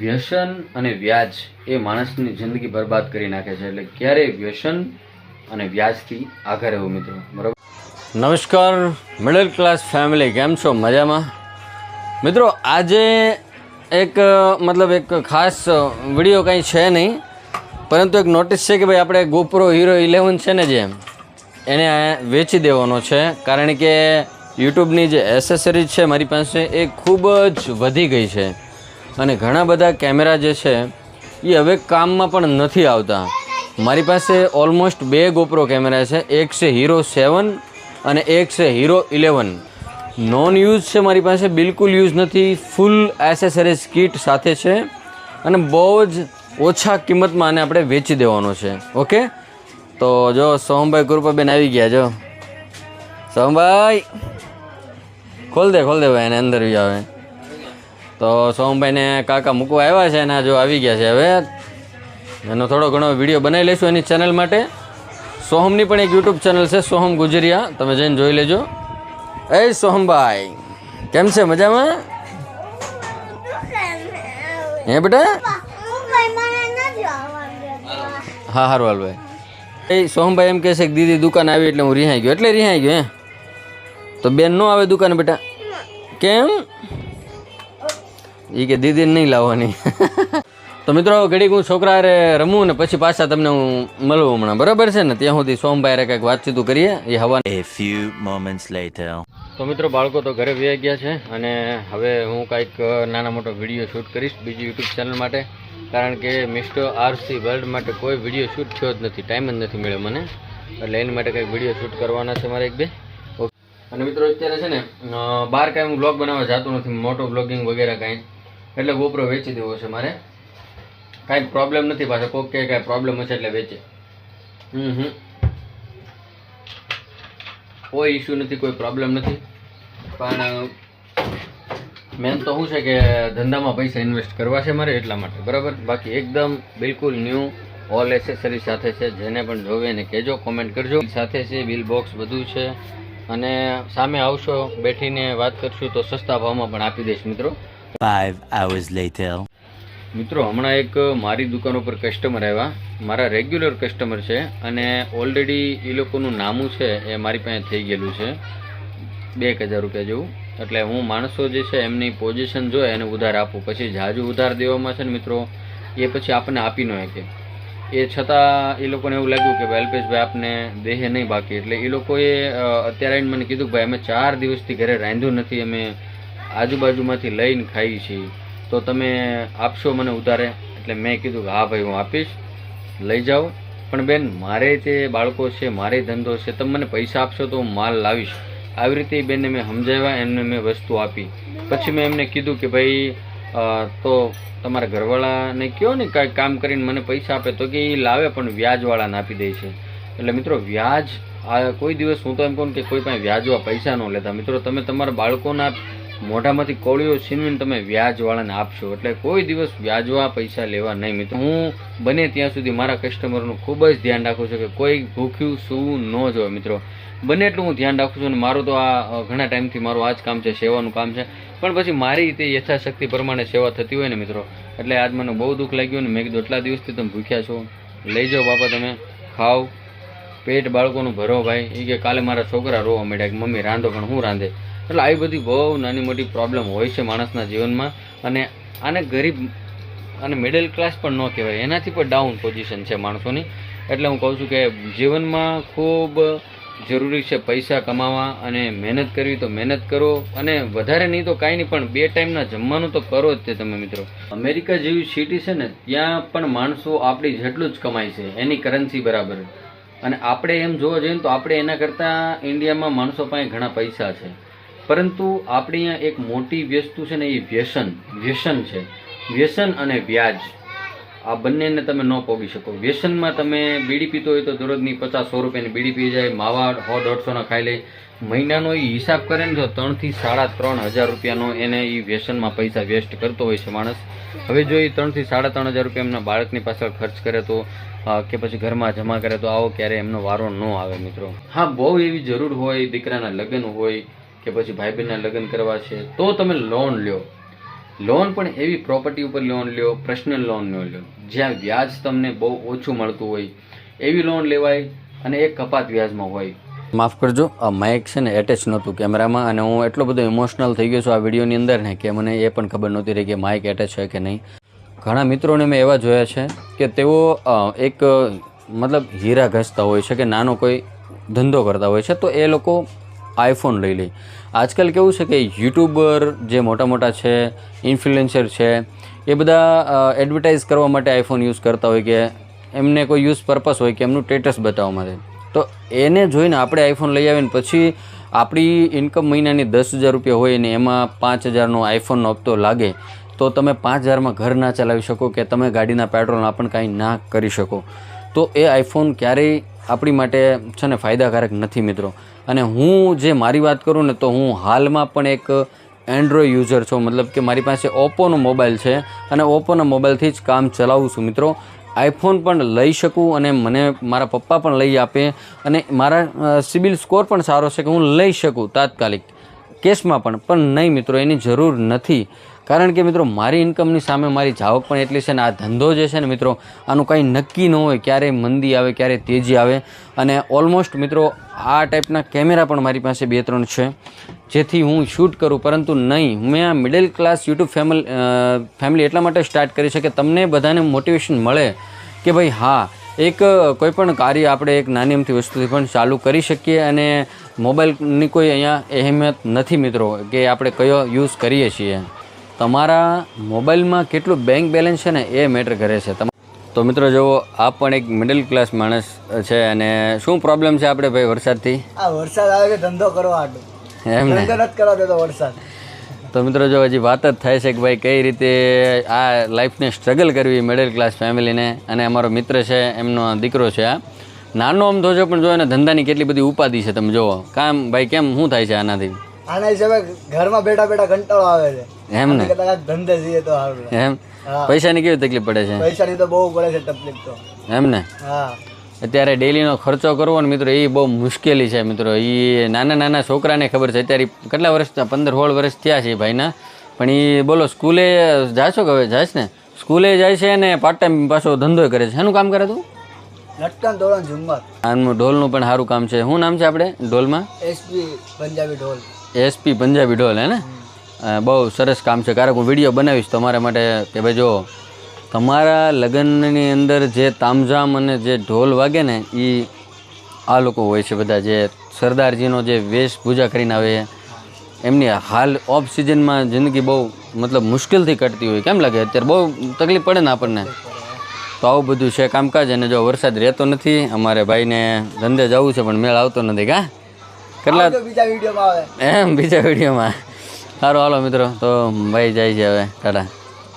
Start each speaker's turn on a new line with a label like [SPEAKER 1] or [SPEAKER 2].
[SPEAKER 1] વ્યસન અને વ્યાજ એ માણસની જિંદગી બરબાદ કરી નાખે છે. એટલે ક્યારેય વ્યસન અને વ્યાજથી આગળ રહેવું મિત્રો. બરાબર? નમસ્કાર મિડલ ક્લાસ ફેમિલી કેમ છો? મજામાં? મિત્રો, આજે એક, મતલબ એક ખાસ વીડિયો કંઈ છે નહીં, પરંતુ એક નોટિસ છે કે ભાઈ આપણે ગોપ્રો હીરો ઇલેવન છે ને જે, એને વેચી દેવાનો છે. કારણ કે યુટ્યુબની જે એસેસરીઝ છે મારી પાસે એ ખૂબ જ વધી ગઈ છે. અને ઘણા બધા કેમેરા જે છે, એ હવે કામમાં પણ નથી આવતા. મારી પાસે ઓલમોસ્ટ બે ગોપ્રો કેમેરા છે, એક છે હીરો સેવન અને એક છે હીરો ઇલેવન નોન યુઝ છે મારી પાસે, બિલકુલ યુઝ નથી ફૂલ એસેસરીઝ કિટ સાથે છે અને બહુ જ ઓછા કિંમતમાં આને આપણે વેચી દેવાનો છે. ઓકે તો જો સોહમભાઈ કૃપાબેન આવી ગયા, જો. સોહમભાઈ! ખોલ દે ખોલ દે ભાઈ, એને અંદર બી આવે. તો સોહમભાઈને કાકા મૂકવા આવ્યા છે અને જો આવી ગયા છે હવે. એનો થોડો ઘણો વીડિયો બનાવી લઈશું એની ચેનલ માટે. સોહમની પણ એક યુટ્યુબ ચેનલ છે, સોહમ ગુજરિયા. તમે જઈને જોઈ લેજો. એ સોહમભાઈ, કેમ છે મજામાં? હે બેટા? હા હારું હાલભાઈ એ સોહમભાઈ એમ કહે છે કે દીદી દુકાન આવી એટલે હું રિહાઈ ગયો. એટલે રિહાઈ ગયો હે તો બેન નો આવે દુકાને બેટા? કેમ? એ કે દીદીને નહીં લાવવાની. તો મિત્રો ઘડીક હું છોકરા રમું ને પછી પાછા તમને હું મળું હમણાં. બરાબર છે ને? ત્યાં સુધી સોમભાઈ કંઈક વાતચીત કરીએ. એ હવા
[SPEAKER 2] A few moments later.
[SPEAKER 1] તો મિત્રો બાળકો તો ઘરે વ્યાઈ ગયા છે અને હવે હું કાંઈક નાના મોટો વીડિયો શૂટ કરીશ બીજી યુટ્યુબ ચેનલ માટે. કારણ કે મિસ્ટર આરસી વર્લ્ડ માટે કોઈ વીડિયો શૂટ થયો જ નથી. ટાઈમ જ નથી મળ્યો મને. એટલે એની માટે કંઈક વીડિયો શૂટ કરવાના છે મારે એક બે. અને મિત્રો અત્યારે છે ને બહાર કાંઈ હું બ્લોગ બનાવવા જતો નથી. મોટો બ્લોગિંગ વગેરે કાંઈ. એટલે ગોપરો વેચી દેવો છે મારે. કાંઈ પ્રોબ્લેમ નથી પાછો, કોક કે કાંઈ પ્રોબ્લેમ હશે એટલે વેચે. હમ હમ. કોઈ ઇશ્યુ નથી, કોઈ પ્રોબ્લેમ નથી. પણ મેન તો શું છે કે ધંધામાં પૈસા ઇન્વેસ્ટ કરવા છે મારે એટલા માટે, બરાબર? બાકી એકદમ બિલકુલ ન્યૂ ઓલ એસેસરી સાથે છે, જેને પણ જોવે એને કહેજો કોમેન્ટ કરજો. સાથે છે બિલ બોક્સ બધું છે. અને સામે આવશો, બેઠીને વાત કરશું તો સસ્તા ભાવમાં પણ આપી દઈશ મિત્રો. મિત્રો, હમણાં એક મારી દુકાન ઉપર કસ્ટમર આવ્યા. મારા રેગ્યુલર કસ્ટમર છે અને ઓલરેડી એ લોકોનું નામું છે એ મારી પાસે થઈ ગયેલું છે. બે હજાર રૂપિયા જેવું. એટલે હું માણસો જે છે એમની પોઝિશન જોઈએ એને ઉધાર આપું. પછી જાજુ ઉધાર દેવામાં છે ને મિત્રો, એ પછી આપણને આપી ન શકે. એ છતાં એ લોકોને એવું લાગ્યું કે ભાઈ અલ્પેશભાઈ આપને દેહે નહીં બાકી. એટલે એ લોકોએ અત્યારે મને કીધું કે ભાઈ અમે ચાર દિવસથી ઘરે રાંધ્યું નથી, અમે આજુબાજુમાંથી લઈને ખાઈએ છીએ તો તમે આપશો મને ઉધારે? એટલે મેં કીધું કે હા ભાઈ, હું આપીશ. લઈ જાઓ. પણ બેન, મારે તે બાળકો છે, મારે ધંધો છે, તમે મને પૈસા આપશો તો હું માલ લાવીશ. આવી રીતે બેનને મેં સમજાવ્યા, એમને મેં વસ્તુ આપી. પછી મેં એમને કીધું કે ભાઈ તો તમારા ઘરવાળાને કહો ને કાંઈ કામ કરીને મને પૈસા આપે? તો કે એ લાવે, પણ વ્યાજવાળાને આપી દે છે. એટલે મિત્રો, વ્યાજ, આ કોઈ દિવસ હું તો એમ કહું કે કોઈ પાસે વ્યાજવા પૈસા ન લેતા. મિત્રો, તમે તમારા બાળકોના મોઢામાંથી કોળીઓ છીનવીને તમે વ્યાજવાળાને આપશો. એટલે કોઈ દિવસ વ્યાજવા પૈસા લેવા નહીં મિત્રો. હું બને ત્યાં સુધી મારા કસ્ટમરનું ખૂબ જ ધ્યાન રાખું છું કે કોઈ ભૂખ્યું સૂવું ન જોવે મિત્રો. બને એટલું હું ધ્યાન રાખું છું અને મારું તો આ ઘણા ટાઈમથી મારું આ જ કામ છે, સેવાનું કામ છે. પણ પછી મારી રીતે યથાશક્તિ પ્રમાણે સેવા થતી હોય ને મિત્રો. એટલે આજ મને બહુ દુઃખ લાગ્યું ને મેં કીધું એટલા દિવસથી તમે ભૂખ્યા છો. લઈ જાઓ બાપા તમે, ખાઓ. પેટ બાળકોનું ભરો ભાઈ. એ કે કાલે મારા છોકરા રોવા માંડ્યા કે મમ્મી રાંધો પણ હું રાંધે? એટલે આવી બધી બહુ નાની મોટી પ્રોબ્લેમ હોય છે માણસના જીવનમાં. અને આને ગરીબ અને મિડલ ક્લાસ પણ ન કહેવાય. એનાથી પણ ડાઉન પોઝિશન છે માણસોની. એટલે હું કહું છું કે જીવનમાં ખૂબ જરૂરી છે પૈસા કમાવા અને મહેનત કરવી તો મહેનત કરો. અને વધારે નહીં તો કાંઈ નહીં, પણ બે ટાઈમના જમવાનું તો કરો જ તે તમે મિત્રો. અમેરિકા જેવી સિટી છે ને, ત્યાં પણ માણસો આપણી જેટલું જ કમાય છે, એની કરન્સી બરાબર. અને આપણે એમ જોવા જઈએ તો આપણે એના કરતાં ઇન્ડિયામાં માણસો પાસે ઘણા પૈસા છે. પરંતુ આપણી અહીંયા એક મોટી વસ્તુ છે ને એ વ્યસન વ્યસન છે. વ્યસન અને વ્યાજ. આ બંનેને તમે ન પોગી શકો. વ્યસનમાં તમે બીડી પીતો હોય તો દરરોજની પચાસ સો રૂપિયાની બીડી પી જાય, માવા સો દોઢસોના ખાઈ લે. મહિનાનો એ હિસાબ કરે ને જો ત્રણથી સાડા ત્રણ હજાર રૂપિયાનો એને એ વ્યસનમાં પૈસા વેસ્ટ કરતો હોય છે માણસ. હવે જો એ ત્રણથી સાડા ત્રણ હજાર રૂપિયા એમના બાળકની પાછળ ખર્ચ કરે તો કે પછી ઘરમાં જમા કરે તો આવો ક્યારે એમનો વારો ન આવે મિત્રો. હા, બહુ એવી જરૂર હોય, દીકરાના લગ્ન હોય કે પછી ભાઈ બહેનના લગ્ન કરવા છે, તો તમે લોન લ્યો. લોન પણ એવી પ્રોપર્ટી ઉપર લોન લ્યો પર્સનલ લોન ન લ્યો. જ્યાં વ્યાજ તમને બહુ ઓછું મળતું હોય, એવી લોન લેવાય અને એ કપાત વ્યાજમાં હોય. માફ કરજો, આ માઇક છે ને એટેચ નહોતું કેમેરામાં અને હું એટલો બધો ઇમોશનલ થઈ ગયો છું આ વિડીયોની અંદર ને કે મને એ પણ ખબર નહોતી રહી કે માઇક એટેચ છે કે નહીં. ઘણા મિત્રોને મેં એવા જોયા છે કે તેઓ એક, મતલબ હીરા ઘસતા હોય છે કે નાનો કોઈ ધંધો કરતા હોય છે, તો એ લોકો આઈફોન લઈ લે. આજકાલ કેવું છે કે યુટ્યુબર જે મોટા મોટા છે, ઇન્ફ્લુએન્સર છે, એ બધા એડવર્ટાઇઝ કરવા માટે આઈફોન યુઝ કરતા હોય કે એમને કોઈ યુઝ પર્પસ હોય કે એમનું સ્ટેટસ બતાવવા માટે. તો એને જોઈને આપણે આઈફોન લઈ આવીને પછી આપણી ઇન્કમ મહિનાની દસ હજાર રૂપિયા હોય ને એમાં પાંચ હજારનો આઈફોનનો હપ્તો લાગે, તો તમે પાંચ હજારમાં ઘર ના ચલાવી શકો કે તમે ગાડીના પેટ્રોલના પણ કાંઈ ના કરી શકો. તો એ આઈફોન ક્યારેય આપણી માટે છે ને ફાયદાકારક નથી મિત્રો. અને હું જે મારી વાત કરું ને તો હું હાલમાં પણ એક એન્ડ્રોઈડ યુઝર છું. મતલબ કે મારી પાસે ઓપ્પોનો મોબાઈલ છે અને ઓપ્પોના મોબાઈલથી જ કામ ચલાવું છું મિત્રો. આઈફોન પણ લઈ શકું અને મને મારા પપ્પા પણ લઈ આપે અને મારા સિબિલ સ્કોર પણ સારો છે કે હું લઈ શકું તાત્કાલિક. કેશમાં પણ પણ નહીં મિત્રો, એની જરૂર નથી. કારણ કે મિત્રો, મારી ઇન્કમની સામે મારી જાવક પણ એટલી છે ને, આ ધંધો જે છે ને મિત્રો, આનું કાંઈ નક્કી ન હોય ક્યારે મંદી આવે, ક્યારે તેજી આવે. અને ઓલમોસ્ટ મિત્રો, આ ટાઈપના કેમેરા પણ મારી પાસે બે ત્રણ છે, જેથી હું શૂટ કરું. પરંતુ નહીં, મેં આ middle class YouTube family family એટલા માટે સ્ટાર્ટ કરી છે કે તમને બધાને મોટિવેશન મળે કે ભાઈ, હા, એક કોઈપણ કાર્ય આપણે એક નાની અમથી વસ્તુથી પણ ચાલુ કરી શકીએ અને મોબાઈલની કોઈ અહીંયા અહેમિયત નથી મિત્રો કે આપણે કયો યુઝ કરીએ છીએ. તમારા મોબાઈલમાં કેટલું બેંક બેલેન્સ છે ને એ મેટર કરે છે. તો મિત્રો જુઓ આ પણ એક મિડલ ક્લાસ માણસ છે અને શું પ્રોબ્લેમ છે આપણે ભાઈ વરસાદથી?
[SPEAKER 3] આ વરસાદ આવે છે ધંધો કરવા આટલો.
[SPEAKER 1] એમ
[SPEAKER 3] નથી કરવા દેતો વરસાદ.
[SPEAKER 1] તો મિત્રો જો હજી વાત જ થાય છે કે ભાઈ કઈ રીતે આ લાઈફને સ્ટ્રગલ કરવી મિડલ ક્લાસ ફેમિલીને અને અમારો મિત્ર છે એમનો દીકરો છે આ. નાનો આમ તો જો પણ જો એને ધંધાની કેટલી બધી ઉપાધિ છે તમે જોવો. કામ ભાઈ કેમ શું થાય છે આનાથી?
[SPEAKER 3] આના હિસાબે ઘરમાં બેઠા બેઠા કંટાળો આવે છે.
[SPEAKER 1] એમ ને?
[SPEAKER 3] ધંધે જઈએ તો સારું
[SPEAKER 1] એમ? પૈસાની કેવી તકલીફ પડે છે?
[SPEAKER 3] પૈસાની તો બહુ પડે છે તકલીફ તો.
[SPEAKER 1] એમ ને?
[SPEAKER 3] હા.
[SPEAKER 1] અત્યારે ડેલીનો ખર્ચો કરવો ને મિત્રો એ બહુ મુશ્કેલી છે મિત્રો. એ નાના નાના છોકરાને ખબર છે અત્યારે કેટલા વર્ષ પંદર સોળ વર્ષ થયા છે ભાઈના. પણ એ બોલો સ્કૂલે જાશો કે હવે? જાશ ને? સ્કૂલે જાય છે ને પાર્ટ ટાઈમ પાછો ધંધો કરે છે. શેનું કામ કરે તું?
[SPEAKER 3] લટકન ધોરણ ઝુમ્મર.
[SPEAKER 1] આનું ઢોલનું પણ સારું કામ છે. શું નામ છે આપણે ઢોલમાં?
[SPEAKER 3] એસપી પંજાબી ઢોલ.
[SPEAKER 1] એસપી પંજાબી ઢોલ હે ને? બહુ સરસ કામ છે. કારણ કે હું વીડિયો બનાવીશ તમારા માટે કે ભાઈ જો તમારા લગ્નની અંદર જે તામઝામ અને જે ઢોલ વાગે ને એ આ લોકો હોય છે બધા. જે સરદારજીનો જે વેશભૂજા કરીને આવે એમની હાલ ઓફ સિઝનમાં જિંદગી બહુ મતલબ મુશ્કેલથી કટતી હોય. કેમ લાગે? અત્યારે બહુ તકલીફ પડે ને આપણને. તો આવું બધું છે કામકાજ અને જો વરસાદ રહેતો નથી અમારે ભાઈને ધંધે જવું છે પણ મેળ આવતો નથી કા? કેટલા
[SPEAKER 3] બીજા વિડીયોમાં આવે.
[SPEAKER 1] એમ બીજા વિડીયોમાં. સારું હાલો મિત્રો તો ભાઈ જાય છે હવે ટાટા.